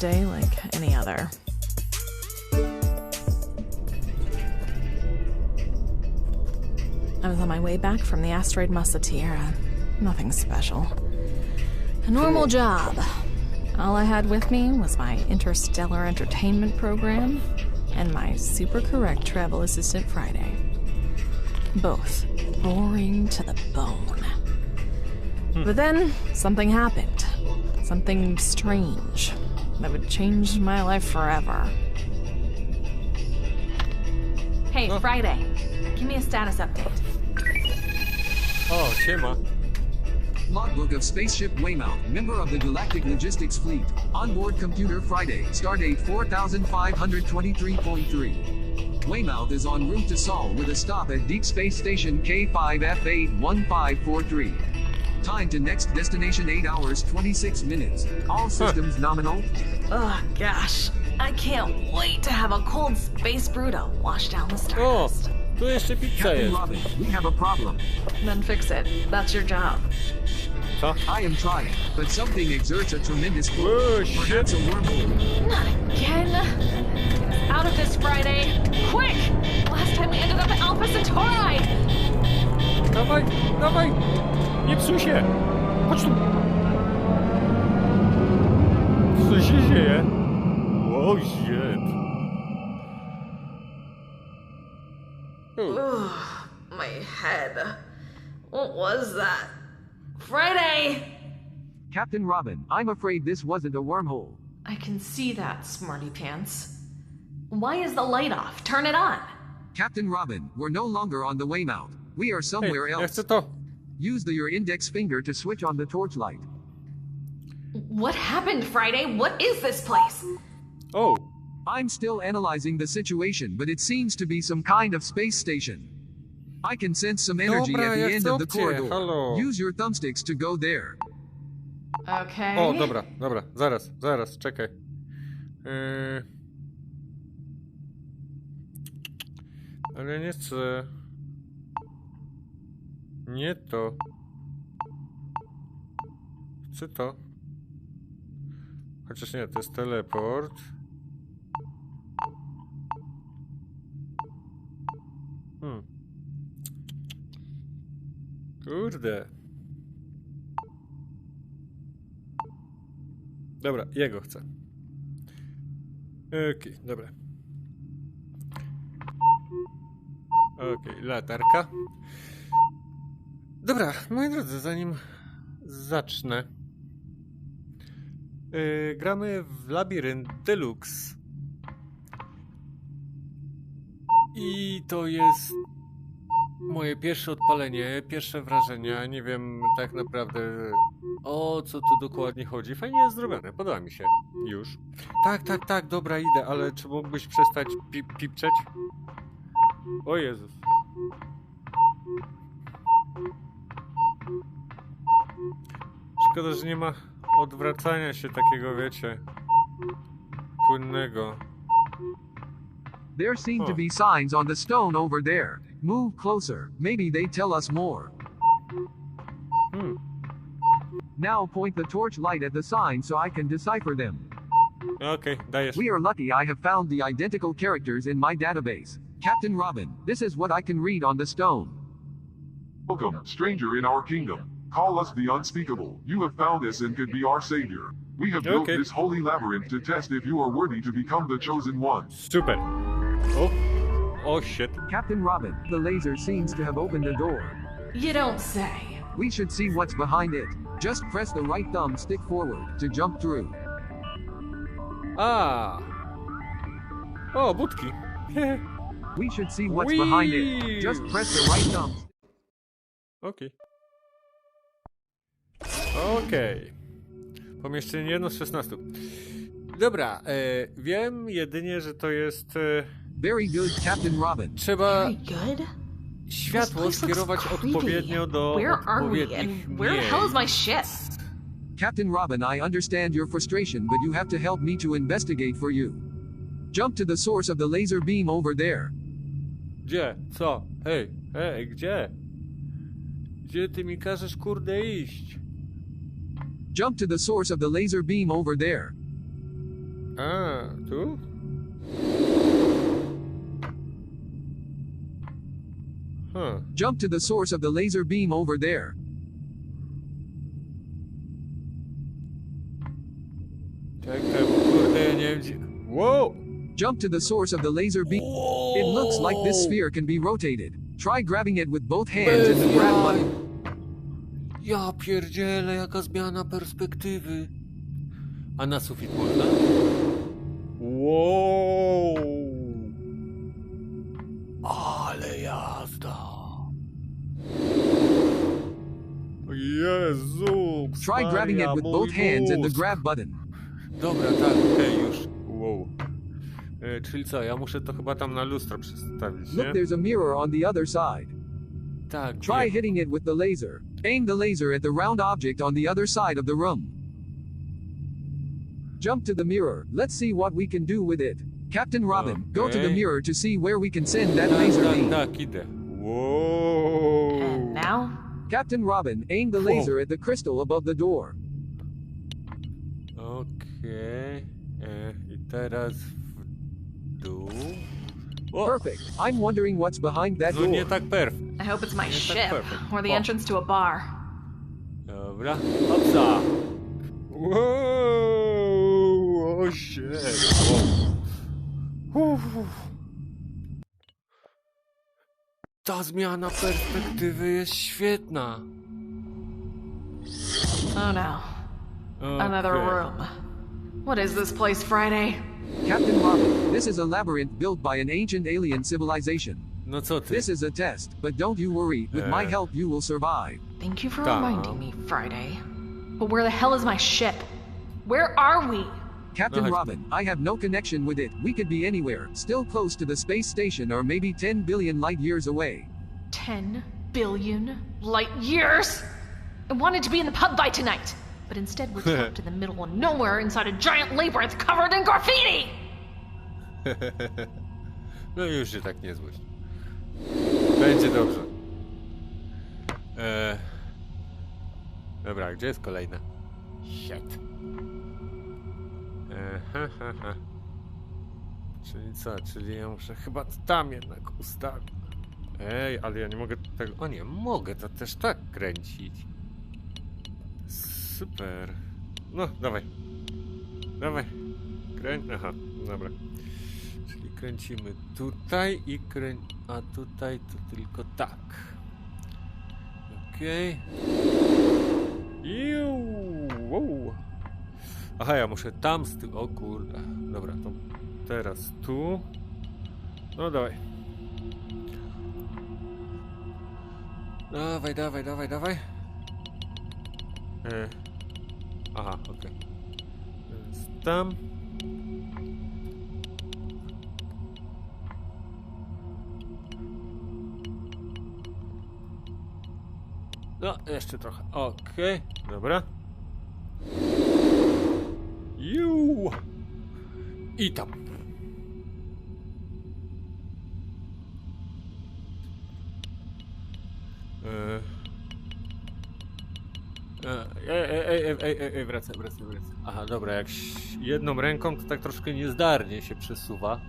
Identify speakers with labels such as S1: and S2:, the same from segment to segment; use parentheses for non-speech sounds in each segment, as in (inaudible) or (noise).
S1: It was a day like any other. I was on my way back from the asteroid Musatiera. Nothing special. A normal job. All I had with me was my interstellar entertainment program and my super correct travel assistant Friday. Both boring to the bone. Hmm. But then something happened. Something strange that would change my life forever. Hey, Friday. Give me a status update.
S2: Oh, o, siema.
S3: Logbook of Spaceship Weymouth, member of the Galactic Logistics Fleet. Onboard computer Friday, stardate 4523.3. Weymouth is en route to Sol with a stop at Deep Space Station K5F81543. Time to next destination 8 hours 26 minutes. All systems nominal.
S1: Ugh, gosh. I can't wait to have a cold space brew to wash down the
S2: O,
S1: stardust.
S2: tu jeszcze pizza
S3: Captain
S2: jest.
S3: Robin, we have a problem.
S1: Then fix it. That's your job.
S2: Co?
S3: I am trying, but something exerts a tremendous pull.
S2: Oh, shit.
S3: Perhaps a wormhole.
S1: Not again. Out of this Friday. Quick! Last time we ended up at Alpha Centauri.
S2: Dawaj, dawaj! Nie psuj się! Chodź tu! Co się dzieje? Oh shit! U,
S1: My head. What was that? Friday!
S3: Captain Robin, I'm afraid this wasn't a wormhole.
S1: I can see that, smarty pants. Why is the light off? Turn it on.
S3: Captain Robin, we're no longer on the Weymouth. We are
S2: Hej,
S3: somewhere
S2: ja
S3: else.
S2: Chcę to!
S3: Use the, your index finger to switch on the torchlight.
S1: What happened, Friday? What is this place?
S2: O!
S3: I'm still analyzing the situation, but it seems to be some kind of space station. I can sense some energy
S2: Dobra,
S3: at the end of the
S2: opcje,
S3: corridor.
S2: halo.
S3: Use your thumbsticks to go there.
S1: Okay.
S2: O, dobra, dobra, zaraz, zaraz, czekaj. Yy... Ale nie chcę. Nie to. Chcę to. Chociaż nie, to jest teleport. Hmm. Kurde. Dobra, jego chcę. Okej, dobra. Okej, latarka. Dobra, moi drodzy, zanim zacznę. Yy, gramy w Labirynt Deluxe. I to jest moje pierwsze odpalenie, pierwsze wrażenia. Nie wiem tak naprawdę o co tu dokładnie chodzi. Fajnie jest zrobione, podoba mi się. Już. Tak, tak, tak, dobra, idę, ale czy mógłbyś przestać pi pipczeć? O Jezus. Szkoda, że nie ma odwracania się takiego, wiecie, płynnego.
S3: There seem to be signs on the stone over there. Move closer. Maybe they tell us more.
S2: Hmm.
S3: Now point the torch light at the sign so I can decipher them.
S2: Okej, dajesz.
S3: We are lucky I have found the identical characters in my database. Captain Robin, this is what I can read on the stone.
S4: Welcome, stranger in our kingdom. Call us the unspeakable. You have found us and could be our savior. We have built
S2: Okay.
S4: this holy labyrinth to test if you are worthy to become the chosen one.
S2: Super. Oh. Oh shit.
S3: Captain Robin, the laser seems to have opened a door.
S1: You don't say.
S3: We should see what's behind it. Just press the right thumb stick forward to jump through.
S2: Ah. Oh, budki. (laughs)
S3: We should see what's behind it. Just press the right thumb.
S2: Okej. Okej. Pomieszczenie jedno z 16. Dobra, e, wiem jedynie, że to jest. E,
S3: Very good, Captain Robin.
S2: trzeba światło skierować odpowiednio do
S1: Where are we
S2: odpowiednich
S1: where the hell is my ship?
S3: Captain Robin, I understand your frustration, but you have to help me to investigate for you. Jump to the source of the laser beam over there.
S2: Gdzie? Co? Hej, hej, gdzie? Gdzie ty mi każesz kurde iść?
S3: Jump to the source of the laser beam over there.
S2: A, tu? Huh.
S3: Jump to the source of the laser beam over there.
S2: Czekaj, kurde, nie wiem gdzie...
S3: Jump to the source of the laser beam. Whoa. It looks like this sphere can be rotated. Try grabbing it with both hands and the grab button.
S2: Ja pierdzielę, jaka zmiana perspektywy. A na sufit można? Wow! Ale jazda! Jezu!
S3: Try grabbing it with both hands and the grab button.
S2: Dobra, tak, okej, już. Wow. E, czyli co, ja muszę to chyba tam na lustro przestawić,
S3: Look,
S2: nie?
S3: there's a mirror on the other side.
S2: Tak,
S3: Try hitting it with the laser. Aim the laser at the round object on the other side of the room. Jump to the mirror. Let's see what we can do with it. Captain Robin, go to the mirror to see where we can send that laser
S2: tak,
S3: beam.
S2: tak, idę.
S1: And now?
S3: Captain Robin, aim the
S2: Whoa.
S3: laser at the crystal above the door.
S2: Okej. E, I teraz w dół.
S3: Perfect. I'm wondering what's behind that
S2: No nie
S3: door.
S2: Tak perfekt.
S1: I hope it's my
S2: Yeah,
S1: ship
S2: perfect.
S1: or the
S2: Oh.
S1: entrance to a bar.
S2: Uh, Dobra. Hopsa! Wow! O oh, shit! Wow. Uff. Ta zmiana perspektywy jest świetna.
S1: Oh no. Another room. What is this place, Friday?
S3: Captain Marvel, this is a labyrinth built by an ancient alien civilization.
S2: No co ty?
S3: This is a test, but don't you worry. With my
S2: Uh.
S3: help, you will survive.
S1: Thank you for
S2: Tom.
S1: reminding me, Friday. But where the hell is my ship? Where are we?
S3: Captain
S2: No,
S3: Robin, I have no connection with it. We could be anywhere, still close to the space station or maybe 10 billion light years away.
S1: 10 billion light years? I wanted to be in the pub by tonight, but instead we're (laughs) trapped in the middle of nowhere inside a giant labyrinth covered in graffiti! (laughs)
S2: No już się tak nie złość. Będzie dobrze. Eee... Dobra, gdzie jest kolejna? Shit. Eee, ha, ha, ha. Czyli co? Czyli ja muszę chyba tam jednak ustawić. Ej, ale ja nie mogę tego... O nie, mogę to też tak kręcić. Super. No, dawaj. Dawaj. Kręć... Aha, dobra. Czyli kręcimy tutaj i krę... A tutaj to tylko tak. Okej. Wow. Aha, ja muszę tam z tyłu. O kurde. Dobra, to teraz tu. No dawaj. Dawaj, dawaj, dawaj, dawaj. E. Aha, okej. Teraz Tam. No, jeszcze trochę. Okej, dobra. Ju! I tam. E. E, Ej, ej, ej, ej, ej, ej, ej, wracaj, wracaj, wracaj. Aha, dobra, jak jedną ręką to tak troszkę niezdarnie się przesuwa,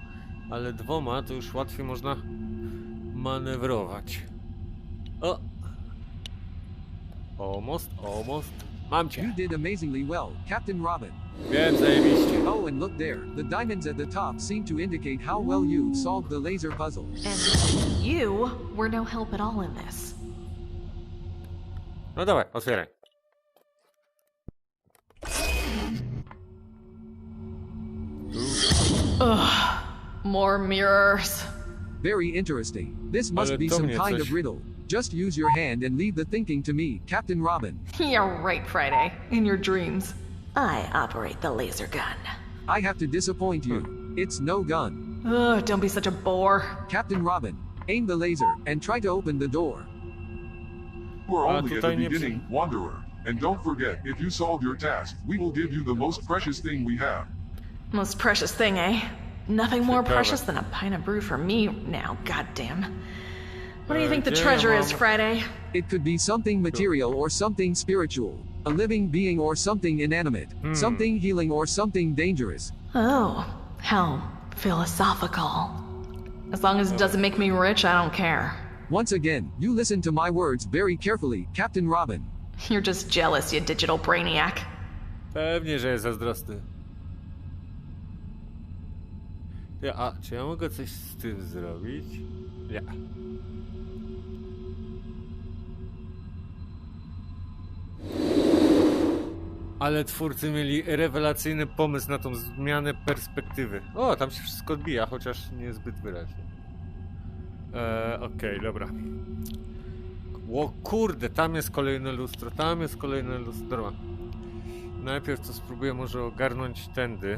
S2: ale dwoma to już łatwiej można manewrować. Almost, almost. Mam
S3: You did amazingly well, Captain Robin.
S2: Wiem, zajebiście.
S3: Oh, and look there. The diamonds at the top seem to indicate how well you solved the laser puzzle.
S1: And you were no help at all in this.
S2: No dawaj, otwieraj.
S1: Ugh, more mirrors.
S3: Very interesting. This must
S2: Ale
S3: be some kind
S2: coś-
S3: of riddle. Just use your hand and leave the thinking to me, Captain Robin. (laughs)
S1: You're right, Friday. In your dreams. I operate the laser gun.
S3: I have to disappoint you. It's no gun.
S1: Ugh, don't be such a bore.
S3: Captain Robin, aim the laser and try to open the door.
S4: You are
S2: A,
S4: only at the
S2: nie
S4: beginning, Wanderer. And don't forget, if you solve your task, we will give you the most precious thing we have.
S1: Most precious thing, eh? Nothing more precious than a pint of brew for me now, goddamn. What do you
S2: Uh,
S1: think the treasure is, Friday?
S3: It could be something material or something spiritual, a living being or something inanimate, something healing or something dangerous.
S1: Oh, how philosophical. As long as it doesn't make me rich, I don't care.
S3: Once again, you listen to my words very carefully, Captain Robin.
S1: You're just jealous, you digital brainiac.
S2: Pewnie, że jest zazdrosny. Ja, a czy ja mogę coś z tym zrobić? Nie. Ale twórcy mieli rewelacyjny pomysł na tą zmianę perspektywy. O, tam się wszystko odbija, chociaż niezbyt wyraźnie. Eee, okej, dobra. O kurde, tam jest kolejne lustro, tam jest kolejne lustro. Najpierw to spróbuję może ogarnąć tędy.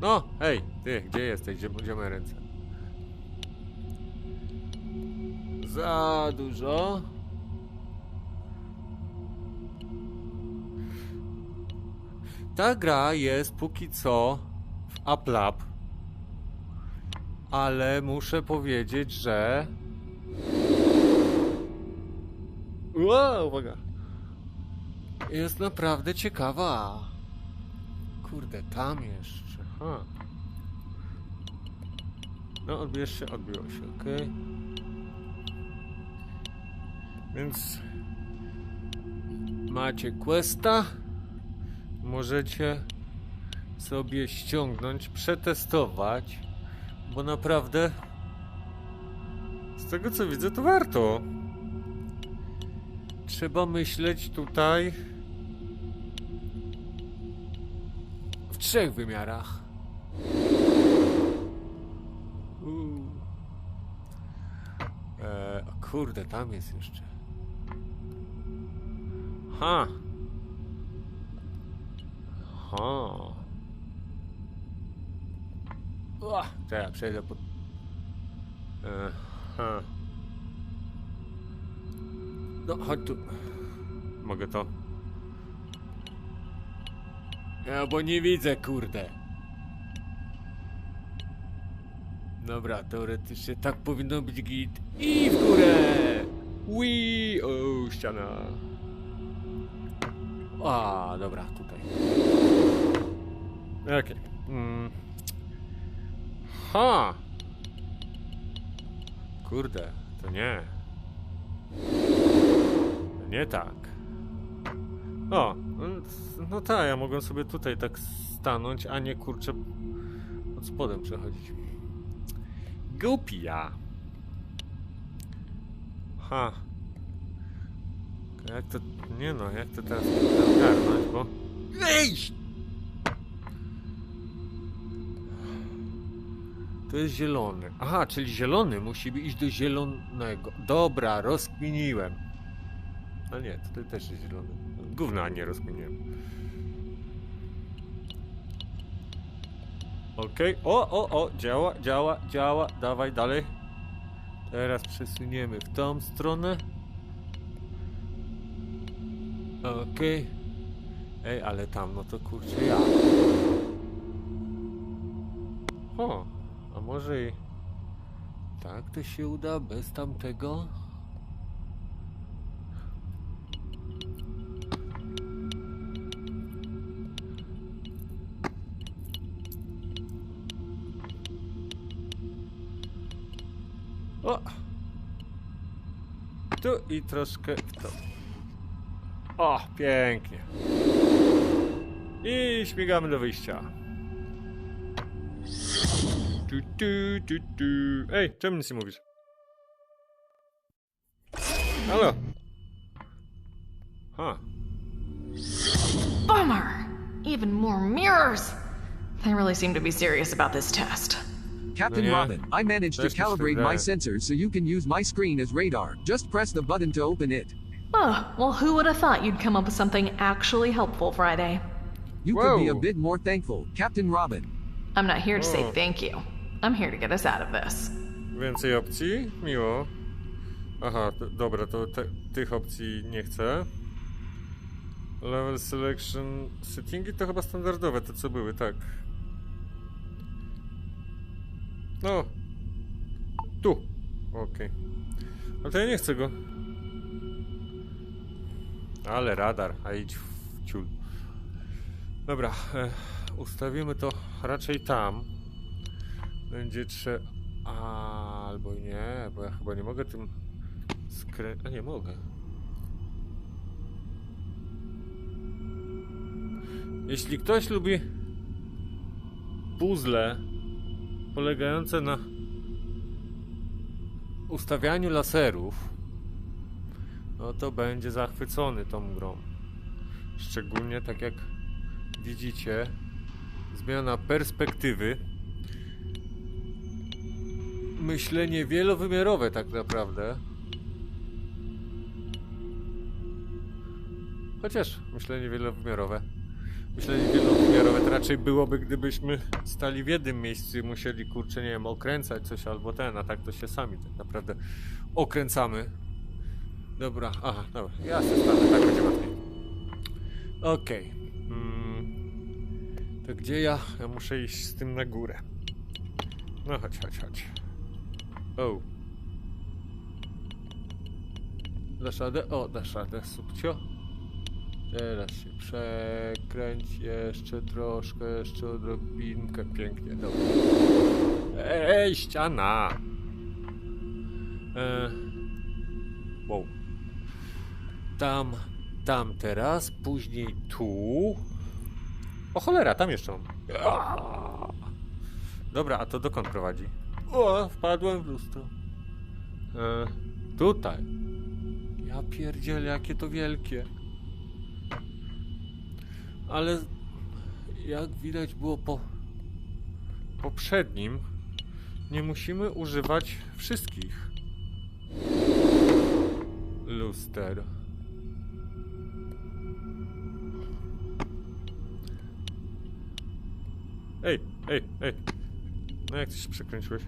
S2: No, hej, ty, gdzie jesteś? Gdzie, gdzie moje ręce? Za dużo. Ta gra jest póki co w Aplab. Ale muszę powiedzieć, że... Wow, uwaga. Jest naprawdę ciekawa. Kurde, tam jeszcze. Ha. No, odbierz się, odbiło się, ok. Więc macie questa. Możecie sobie ściągnąć, przetestować, bo naprawdę z tego co widzę to warto. Trzeba myśleć tutaj w trzech wymiarach. E, kurde, tam jest jeszcze. Ha! Ha! Ua, to ja przejdę pod... E, ha. No, chodź tu. Mogę to? Ja, bo nie widzę, kurde. Dobra, teoretycznie tak powinno być git. I w górę! Ui, o, ściana. A, dobra, tutaj. Okej. Mm. Ha! Kurde, to nie. Nie tak. O, no, no tak, ja mogłem sobie tutaj tak stanąć, a nie kurczę pod spodem przechodzić. Głupia. Ha. Jak to... Nie no, jak to teraz ogarnąć, bo... Ej! To jest zielony. Aha, czyli zielony musi iść do zielonego. Dobra, rozkminiłem. A nie, tutaj też jest zielony. Gówna nie rozkminiłem. Okej, o, o, o, działa, działa, działa, dawaj dalej. Teraz przesuniemy w tą stronę. Okej. Ej, ale tam, no to kurczę ja. O, a może i tak to się uda bez tamtego? O! Tu i troszkę w to. O, pięknie. I śmigamy do wyjścia. Tu, tu, tu, tu. Ej, czemu nic nie mówisz? Halo? Ha.
S1: Bummer! Even more mirrors! They really seem to be serious about this test.
S3: Captain
S2: Yeah.
S3: Robin, I managed to
S2: That's just
S3: calibrate my sensors so you can use my screen as radar. Just press the button to open it.
S1: Oh, well, who would have thought you'd come up with something actually helpful Friday?
S3: You could be a
S2: Whoa.
S3: bit more thankful, Captain Robin.
S1: I'm not here to say
S2: Oh.
S1: thank you. I'm here to get us out of this.
S2: Więcej opcji? Miło. Aha, to, dobra, to te, tych opcji nie chcę. Level selection settingi to chyba standardowe, te co były, tak. No. Tu. Okej. Ale to ja nie chcę go. Ale radar, a idź w ciul. Dobra. E, ustawimy to raczej tam. Będzie trzeba... Albo nie, bo ja chyba nie mogę tym skrę... A nie mogę. Jeśli ktoś lubi puzzle polegające na ustawianiu laserów, no to będzie zachwycony tą grą. Szczególnie tak jak widzicie, zmiana perspektywy, myślenie wielowymiarowe tak naprawdę. Chociaż myślenie wielowymiarowe. Myślenie wielowymiarowe to raczej byłoby, gdybyśmy stali w jednym miejscu i musieli, kurczę, nie wiem, okręcać coś albo ten, a tak to się sami tak naprawdę okręcamy. Dobra, aha, dobra, ja się stanę, tak będzie łatwiej. Okej. Mm. To gdzie ja? Ja muszę iść z tym na górę. No chodź, chodź, chodź. O. Dasz radę? O, dasz radę, subcio. Teraz się przekręć jeszcze troszkę, jeszcze odrobinkę, pięknie, dobra. Ej, ściana! E... Wow. Tam, tam teraz, później tu. O cholera, tam jeszcze mam. Dobra, a to dokąd prowadzi? O, wpadłem w lustro. E, tutaj. Ja pierdzielę, jakie to wielkie. Ale jak widać było po poprzednim, nie musimy używać wszystkich luster. Ej, ej, ej. No jak ty się przekręciłeś?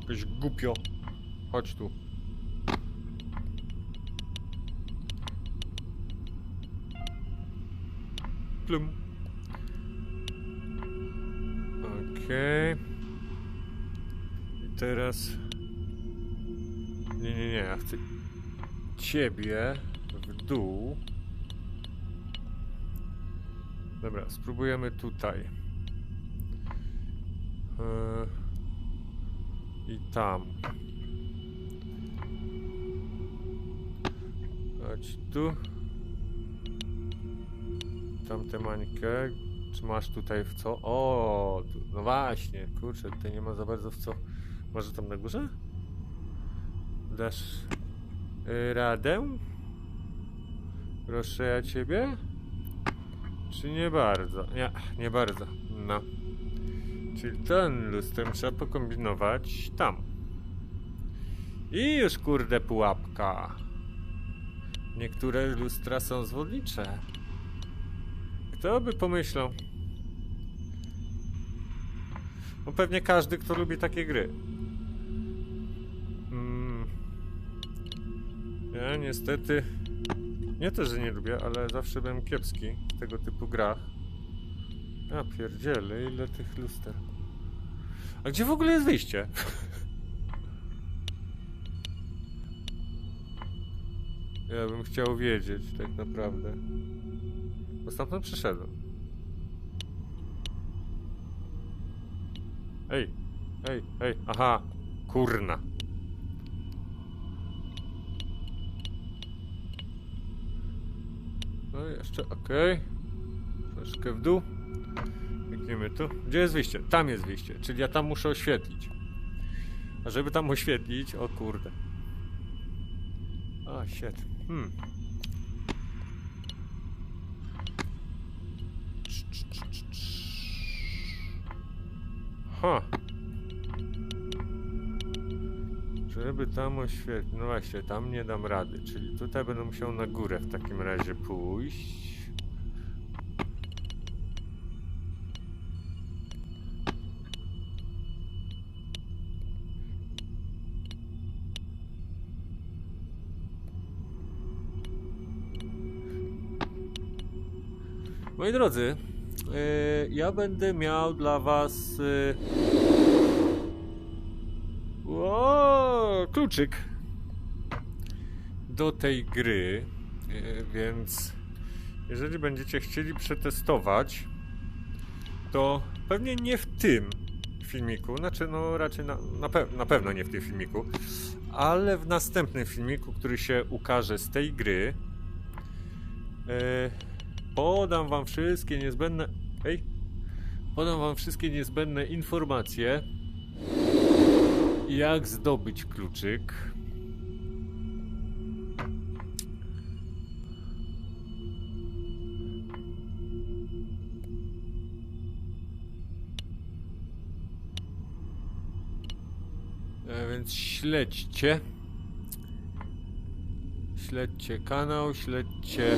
S2: Jakoś głupio. Chodź tu. Plum. Okej. I teraz... Nie, nie, nie, ja chcę ciebie w dół. Dobra, spróbujemy tutaj. I tam. Chodź tu. Tamtę mańkę. Czy masz tutaj w co? O, no właśnie, kurczę, tutaj nie ma za bardzo w co. Może tam na górze? Dasz y, radę? Proszę ja ciebie? Czy nie bardzo? Nie, nie bardzo. No. Czyli ten lustrem trzeba pokombinować tam. I już kurde pułapka. Niektóre lustra są zwodnicze. Kto by pomyślał? No pewnie każdy, kto lubi takie gry. Mm. Ja niestety... Nie to, że nie lubię, ale zawsze byłem kiepski w tego typu grach. Ja pierdzielę, ile tych luster. A gdzie w ogóle jest wyjście? Ja bym chciał wiedzieć, tak naprawdę. Bo stamtąd przyszedłem. Ej, ej, ej, aha, kurna. No jeszcze, okej. Troszkę w dół. Biegniemy tu. Gdzie jest wyjście? Tam jest wyjście, czyli ja tam muszę oświetlić. A żeby tam oświetlić, o kurde. O, shit. Hmm. Ha. Żeby tam oświetlić. No właśnie, tam nie dam rady. Czyli tutaj będę musiał na górę w takim razie pójść. Moi drodzy, e, ja będę miał dla was e, o, kluczyk do tej gry, e, więc jeżeli będziecie chcieli przetestować to pewnie nie w tym filmiku, znaczy no raczej na, na, pe na pewno nie w tym filmiku, ale w następnym filmiku, który się ukaże z tej gry, e, podam wam wszystkie niezbędne... Ej! Podam wam wszystkie niezbędne informacje, jak zdobyć kluczyk. E, więc śledźcie. Śledźcie kanał, śledźcie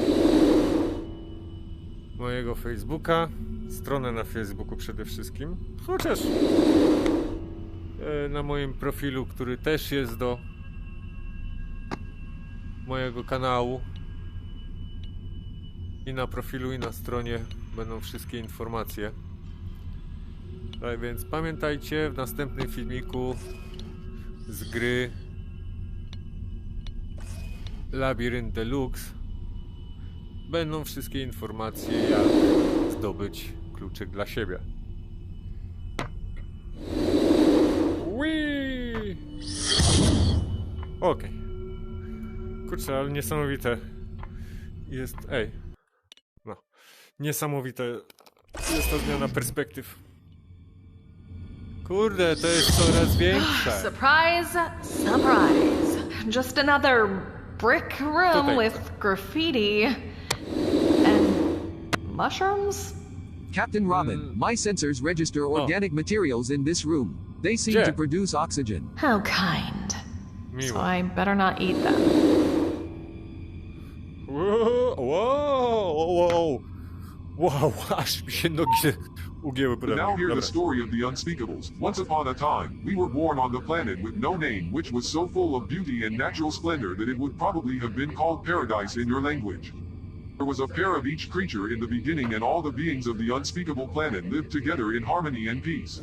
S2: mojego Facebooka, stronę na Facebooku przede wszystkim. Chociaż e, na moim profilu, który też jest do mojego kanału. I na profilu, i na stronie będą wszystkie informacje. Tak więc pamiętajcie, w następnym filmiku z gry Labirynt Deluxe będą wszystkie informacje, jak zdobyć kluczyk dla siebie. Whee! Okej. Kurczę, ale niesamowite jest... Ej. No. Niesamowite jest ta zmiana perspektyw. Kurde, to jest coraz większe.
S1: Surprise, surprise. Just another brick room with graffiti mushrooms?
S3: Captain Robin,
S2: Mm.
S3: my sensors register organic materials in this room. They seem
S2: Gdzie?
S3: to produce oxygen.
S1: How kind. So
S2: Miło.
S1: I better not eat them.
S2: Wow, aż mi się nogi ugięły
S4: now hear the story of the unspeakables. Once upon a time, we were born on the planet with no name, which was so full of beauty and natural splendor that it would probably have been called paradise in your language. There was a pair of each creature in the beginning, and all the beings of the unspeakable planet lived together in harmony and peace.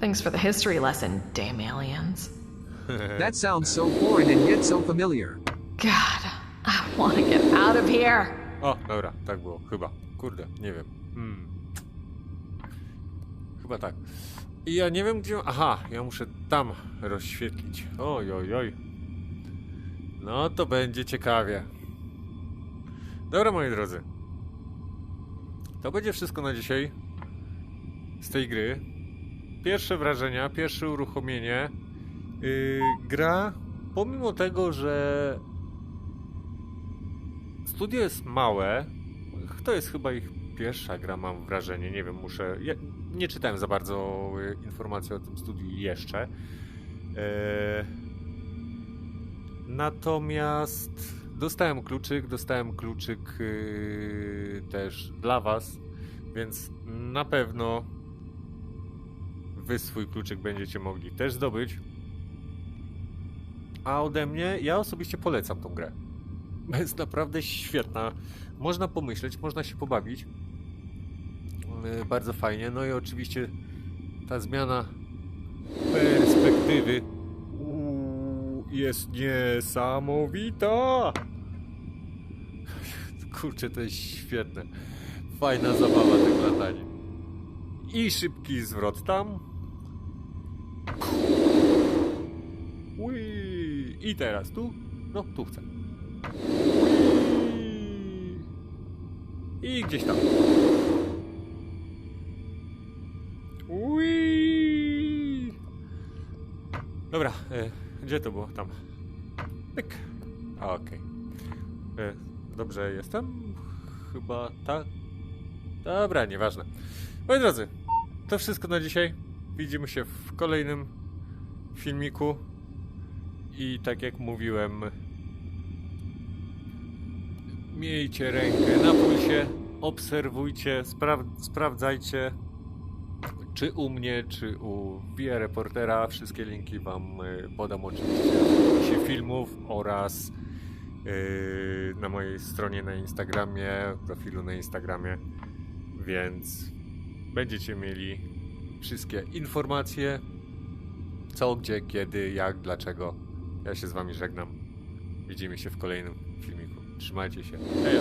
S1: Thanks for the history lesson, damn aliens. (laughs)
S3: That sounds so foreign and yet so familiar.
S1: God, I want to get out of here.
S2: O, dobra, tak było, chyba. Kurde, nie wiem. Hmm. Chyba tak. I ja nie wiem gdzie... Aha, ja muszę tam rozświetlić. Oj, oj, oj. No to będzie ciekawie. Dobra, moi drodzy. To będzie wszystko na dzisiaj z tej gry. Pierwsze wrażenia, pierwsze uruchomienie. Yy, gra, pomimo tego, że Studio jest małe. To jest chyba ich pierwsza gra, mam wrażenie. Nie wiem, muszę. Ja nie czytałem za bardzo y, informacji o tym studiu jeszcze. E... Natomiast dostałem kluczyk, dostałem kluczyk y, też dla Was, więc na pewno Wy swój kluczyk będziecie mogli też zdobyć. A ode mnie, ja osobiście polecam tą grę. (laughs) Jest naprawdę świetna. Można pomyśleć, można się pobawić. Yy, Bardzo fajnie. No i oczywiście ta zmiana perspektywy jest niesamowita. Kurczę, to jest świetne. Fajna zabawa tak latanie. I szybki zwrot tam. I teraz tu? No, tu chcę. I gdzieś tam. Ui. Dobra, e, gdzie to było? Tam. Pyk. Okej. E, Dobrze jestem? Chyba tak. Dobra, nieważne. Moi drodzy, to wszystko na dzisiaj. Widzimy się w kolejnym filmiku. I tak jak mówiłem, miejcie rękę na pulsie, obserwujcie, spraw sprawdzajcie, czy u mnie, czy u Via Reportera. Wszystkie linki Wam y, podam oczywiście filmów oraz na mojej stronie na Instagramie, profilu na Instagramie, więc będziecie mieli wszystkie informacje, co, gdzie, kiedy, jak, dlaczego. Ja się z Wami żegnam. Widzimy się w kolejnym filmiku. Trzymajcie się. Hej!